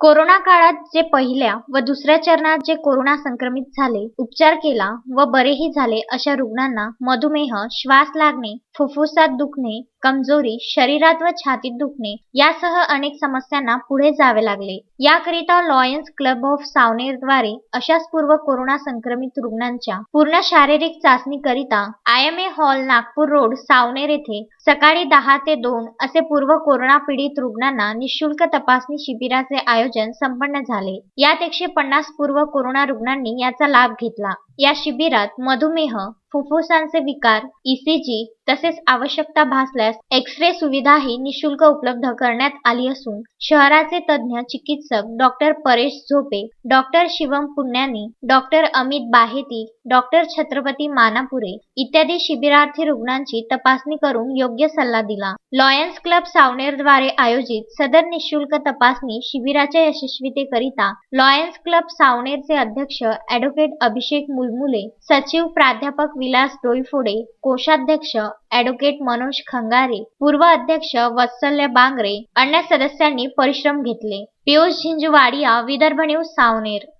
Corona काळात जे पहिल्या व दुसऱ्या चरणात जे कोरोना संक्रमित झाले, उपचार केला व बरेही झाले अशा रुग्णांना मधुमेह, श्वास लागणे, फुफ्फुसात दुखणे, कमजोरी, शरीरात व छातीत दुखणे यासह अनेक समस्यांना पुढे जावे लागले. याकरिता लॉयन्स क्लब ऑफ सावनेरद्वारे अशाच पूर्व कोरोना संक्रमित रुग्णांच्या पूर्ण शारीरिक चाचणीकरिता A hall Nagpur road Savner येथे सकाळी दहा ते दोन असे पूर्व कोरोना पीडित रुग्णांना निःशुल्क तपासणी शिबिराचे आयोजन संपन्न झाले. यात एकशे पन्नास पूर्व कोरोना रुग्णांनी याचा लाभ घेतला. या शिबिरात मधुमेह, फुफ्फुसांचे विकार, ईसीजी तसेच आवश्यकता भासल्यास एक्स-रे सुविधाही निःशुल्क उपलब्ध करण्यात आली असून शहराचे तज्ज्ञ चिकित्सक डॉ. परेश झोपे, डॉ. शिवम पुण्यानी डॉ. अमित बाहेती, डॉ. छत्रपती मानापुरे इत्यादी शिबिरार्थी रुग्णांची तपासणी करून योग्य सल्ला दिला. लॉयन्स क्लब सावनेरद्वारे आयोजित सदर निःशुल्क तपासणी शिबिराच्या यशस्वीतेकरिता लॉयन्स क्लब सावनेरचे अध्यक्ष ॲड. अभिषेक मुलमुले, सचिव प्राध्यापक विलास डोईफोडे, कोषाध्यक्ष ॲड. मनोज खंगारे, पूर्व अध्यक्ष वत्सल्य बांगरे, अन्य सदस्यांनी परिश्रम घेतले. पियुष झिंजवाडिया विदर्भ न्यूज, सावनेर